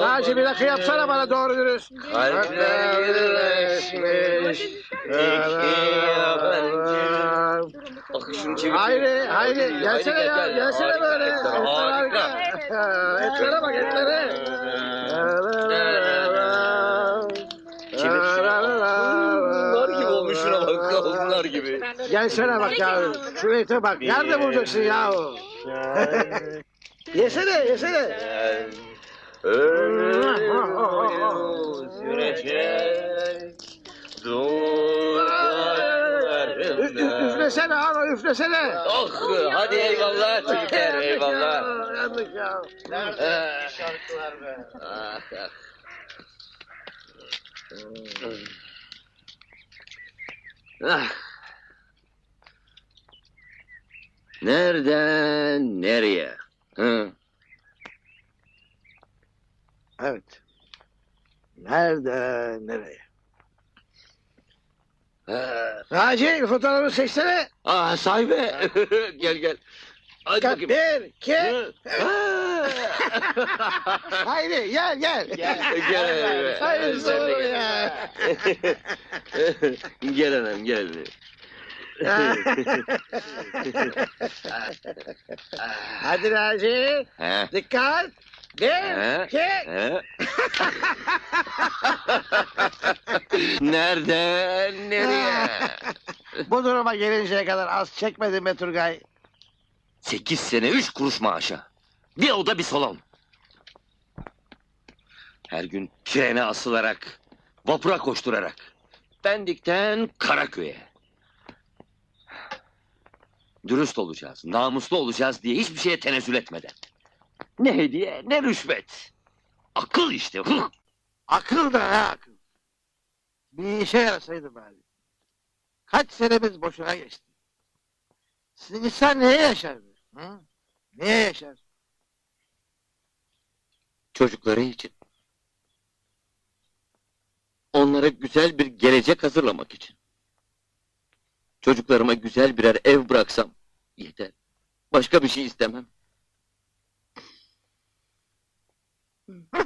Naci bir dakika yapsana bana doğru dürüst. Kalpler birleşmiş. Hayri, hayri, gelsene ya, gel, gel. gelsene böyle. etler, harika. Etlere bak, etlere. Gelsene bak ya, şu ete bak. Nerede bulacaksın yahu? Yesene, yesene. Ömrüm sürecek. Ü- ü- Üflesene abi, üflesene. Oh hadi eyvallah çocuklar eyvallah. Yandık ya. Nerede şarkılar be? Ah, ah. Ah. Nereden nereye? Hı? Evet. Nerede, nereye? Ha. Naci, fotoğrafı seçsene. Ah sahibi. gel gel. Hadi Dikkat, bakayım. bir, iki. Ha. Haydi, gel, gel. Gel. Hayır, Sen de zor gel. ya. gel anam gel. Hadi Naci, Ha? dikkat. Bir, Ha? iki. Ha? Nereden nereye? Bu duruma gelinceye kadar az çekmedin be Turgay. Sekiz sene üç kuruş maaşa. Bir oda bir salon. Her gün trene asılarak, vapura koşturarak. Pendik'ten Karaköy'e. Dürüst olacağız, namuslu olacağız diye hiçbir şeye tenezzül etmeden. Ne hediye, ne rüşvet. Akıl işte. Akıl da ne akıl. Bir işe yarasaydı bari. Kaç senemiz boşuna geçti. Sizin insan neye yaşar? be? Hı? Neye yaşar? Çocukları için. Onlara güzel bir gelecek hazırlamak için. Çocuklarıma güzel birer ev bıraksam yeter. Başka bir şey istemem.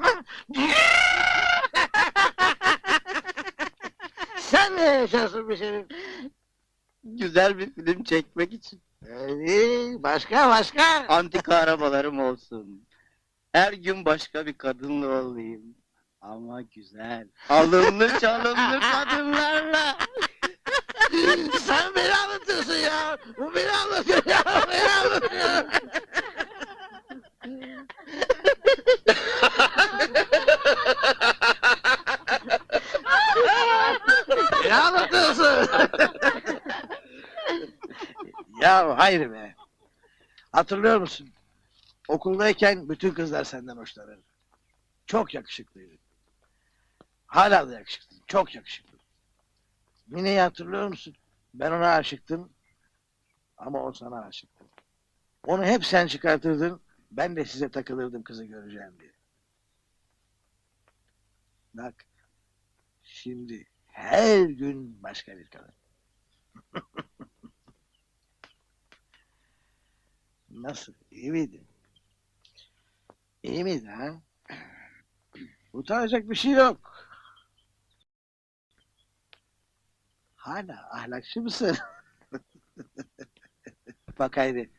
Sen neye yaşarsın bir şeyin? Güzel bir film çekmek için. Ee, başka başka. Antika arabalarım olsun. Her gün başka bir kadınla olayım. Ama güzel. Alımlı çalımlı kadınlarla. Sen beni anlatıyorsun ya. Bu beni anlatıyor ya. Beni anlatıyor. beni anlatıyorsun. ya hayır be. Hatırlıyor musun? Okuldayken bütün kızlar senden hoşlanır. Çok yakışıklıydın. Hala da yakışıklısın. Çok yakışıklı. Mine'yi hatırlıyor musun? Ben ona aşıktım. Ama o sana aşıktı. Onu hep sen çıkartırdın. Ben de size takılırdım kızı göreceğim diye. Bak. Şimdi her gün başka bir kadın. Nasıl? İyi miydin? İyi miydin ha? Utanacak bir şey yok. Hala ahlakçı mısın? Bak haydi.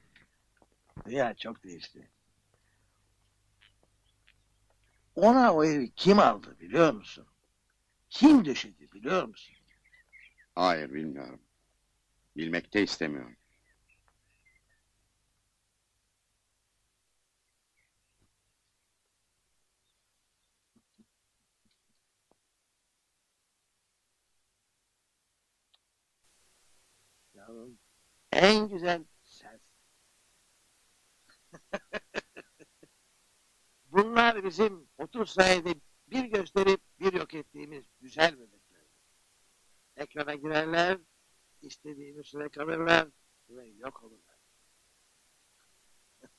Dünya çok değişti. Ona o evi kim aldı biliyor musun? Kim döşedi biliyor musun? Hayır bilmiyorum. Bilmek de istemiyorum. Yavrum, en güzel sensin. Bunlar bizim 30 sayede bir gösterip bir yok ettiğimiz güzel bebekler. Ekrana girerler, istediğimiz süre kalırlar ve yok olurlar.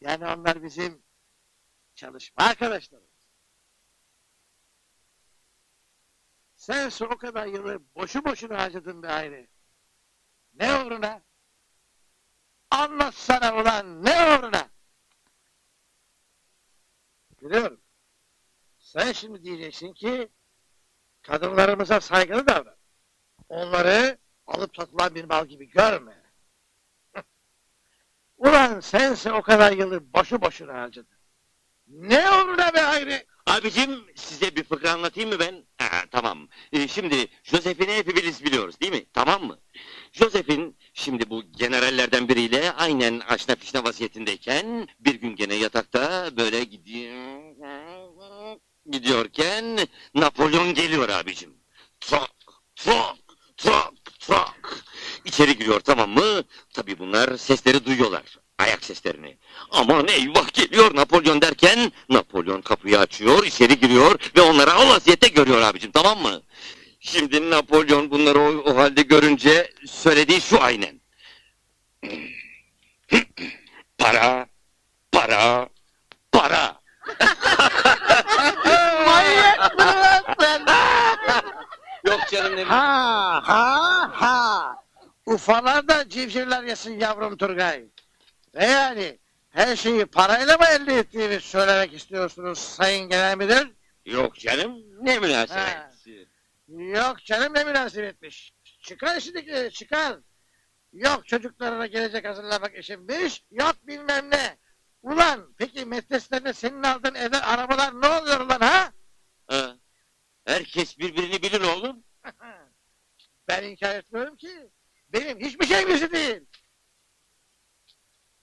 yani onlar bizim çalışma arkadaşlarımız. Sen o kadar yılı boşu boşuna harcadın be aile. Ne uğruna? anlatsana ulan ne uğruna? Biliyorum. Sen şimdi diyeceksin ki kadınlarımıza saygılı davran. Onları alıp satılan bir mal gibi görme. Ulan sense o kadar yılı boşu boşuna harcadın. Ne uğruna be Hayri? Abicim size bir fıkra anlatayım mı ben? Tamam. Ee, şimdi Josephine hepimiz biliyoruz değil mi? Tamam mı? Josephine şimdi bu generallerden biriyle aynen aşna pişne vaziyetindeyken bir gün gene yatakta böyle gidiyor gidiyorken Napolyon geliyor abicim. Trak, trak, trak, trak. İçeri giriyor tamam mı? Tabii bunlar sesleri duyuyorlar. Ayak seslerini. Aman eyvah geliyor Napolyon derken Napolyon kapıyı açıyor, içeri giriyor ve onlara o vaziyette görüyor abicim tamam mı? Şimdi Napolyon bunları o, o halde görünce söylediği şu aynen. para, para, para. Manyak mı lan sen? Yok canım ne Ha ha ha. Ufalar da civcivler yesin yavrum Turgay. Ne yani? Her şeyi parayla mı elde ettiğini söylemek istiyorsunuz Sayın Genel Müdür? Yok canım ne münasebet. Ha. Yok canım ne münasebetmiş. Çıkar işindekileri çıkar. Yok çocuklarına gelecek hazırlamak işinmiş. Yok bilmem ne. Ulan peki metreslerine senin aldığın evler arabalar ne oluyor ulan ha? Ha. Herkes birbirini bilir oğlum. Ben inkar etmiyorum ki. Benim hiçbir şey bizi değil.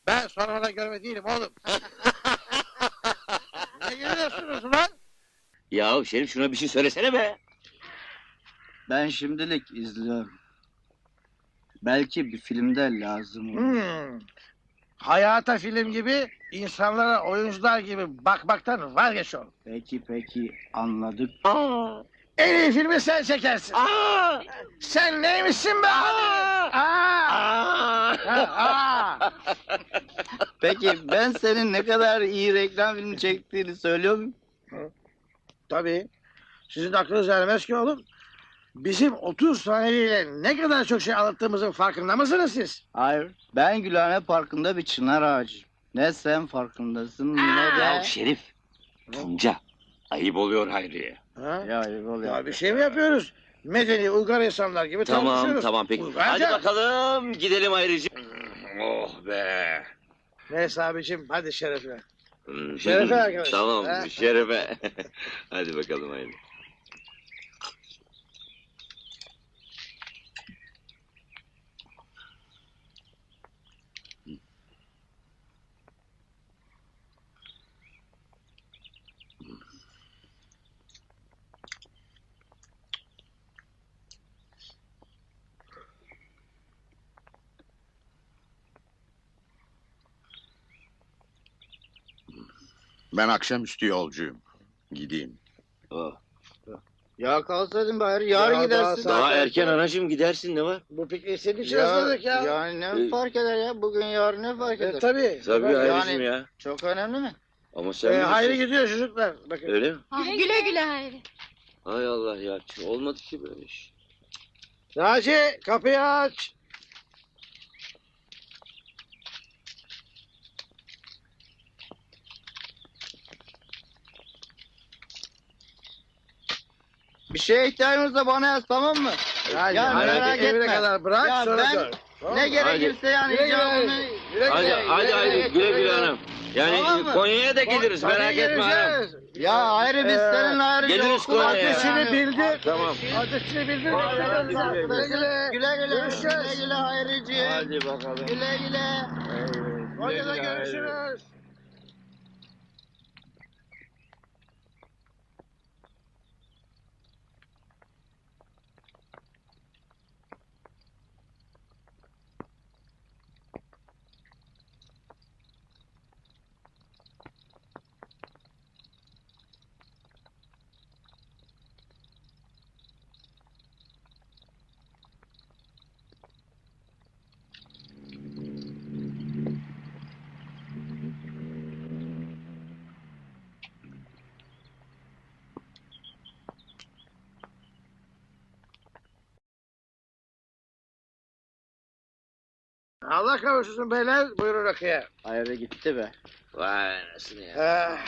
Ben sonradan görme değilim oğlum. ne gülüyorsunuz ulan? Ya Şerif şuna bir şey söylesene be. Ben şimdilik izliyorum. Belki bir filmde lazım olur. Hmm. Hayata film gibi, insanlara oyuncular gibi bakmaktan vazgeç oğlum. Peki peki anladık. Aa, En iyi filmi sen çekersin. aa, Sen neymişsin be abi? Aa! aa. Peki ben senin ne kadar iyi reklam filmi çektiğini söylüyor muyum? Tabii. Sizin aklınız ermez ki oğlum. Bizim 30 saniyeliyle ne kadar çok şey anlattığımızın farkında mısınız siz? Hayır. Ben Gülhane Parkı'nda bir çınar ağacıyım. Ne sen farkındasın ne Ya de... Şerif, Tunca, ayıp oluyor Hayriye. Ha? Ya Erol ya. Ya bir şey mi yapıyoruz? Medeni, uygar insanlar gibi Tamam, tartışıyoruz. tamam peki. Uygarca. Hadi bakalım, gidelim Hayricim. Oh be. Neyse abicim, hadi şerefine. Hmm, Şerefe arkadaş. Tamam, Ha? şerefe. Hadi bakalım Hayri. Ben akşamüstü yolcuyum. Gideyim. Oh. Ya kalsaydın bari yarın Ya daha gidersin. saat- Daha erken anacığım gidersin ne var? Bu pikniği senin için Ya, hazırladık ya. Yani ne fark eder ya? Bugün yarın ne fark E, eder? tabii. Tabii Yani, Hayricim ya. Çok önemli mi? Ama sen E, bilirsin. hayri gidiyor çocuklar. Bakın. Öyle mi? Güle güle Hayri. Hay Allah ya. Olmadı ki böyle iş. Naci kapıyı aç. Bir şeye ihtiyacınız da bana yaz tamam mı? Naci, Ya hayri merak evine etme. kadar bırak Ya sonra ben- dön. Tamam Ne gerekirse yani Güle güle. icabını... Güle Hadi güle, hadi güle hadi güle, güle güle hanım. Yani Tamam? Konya'ya da geliriz Hadi merak etme hanım. Ya ayrı biz Ee, seninle ayrıca geliriz Konya'ya. Adresini yani. bildir. Tamam. Adresini bildir. Güle güle. Güle güle. Güle Görüşürüz. güle Hayriciğim. Hadi bakalım. Güle güle. Konya'da görüşürüz. Allah kavuşsun beyler. Buyurun rakıya. Hayırlı gitti be. Vay anasını ya. Ah.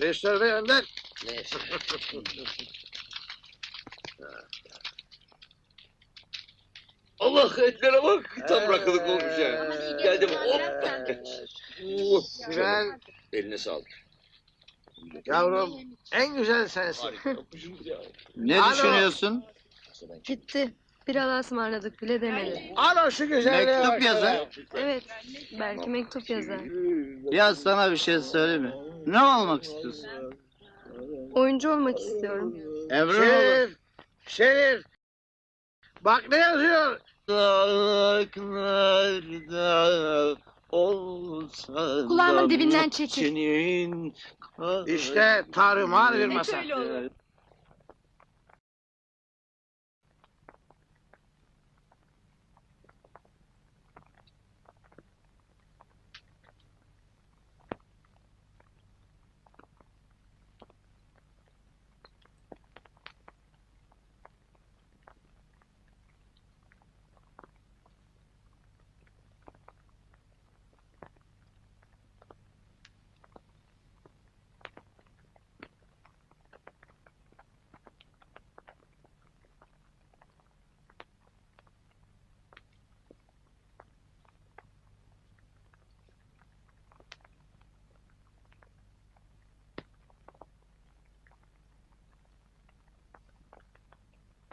Reisler Bey önden. Neyse. Allah etlere bak. Tam rakılık olmuş ya. Geldim hop. Güzel. Eline sağlık. Yavrum en güzel sensin. Ne düşünüyorsun? Gitti. Bir Allah'a ısmarladık bile demedi. Al o şu güzelliğe Mektup bak. yazar. Evet. Belki mektup yazar. Ya sana bir şey söyleyeyim mi? Ne olmak istiyorsun? Oyuncu olmak istiyorum. Olur. Şerif. Şerif. Bak ne yazıyor. Dağlarda olsa Kulağımın dibinden çekil. İşte tarumar bir masa.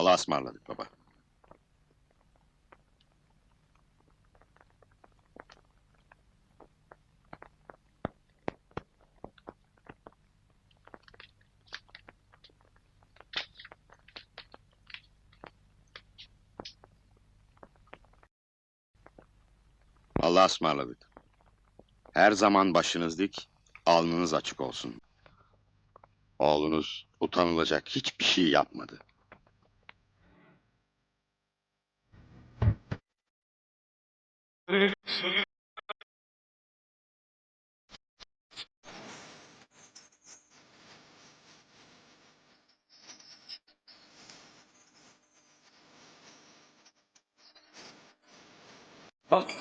Allah'a ısmarladık baba. Allah'a ısmarladık. Her zaman başınız dik, alnınız açık olsun. Oğlunuz utanılacak hiçbir şey yapmadı.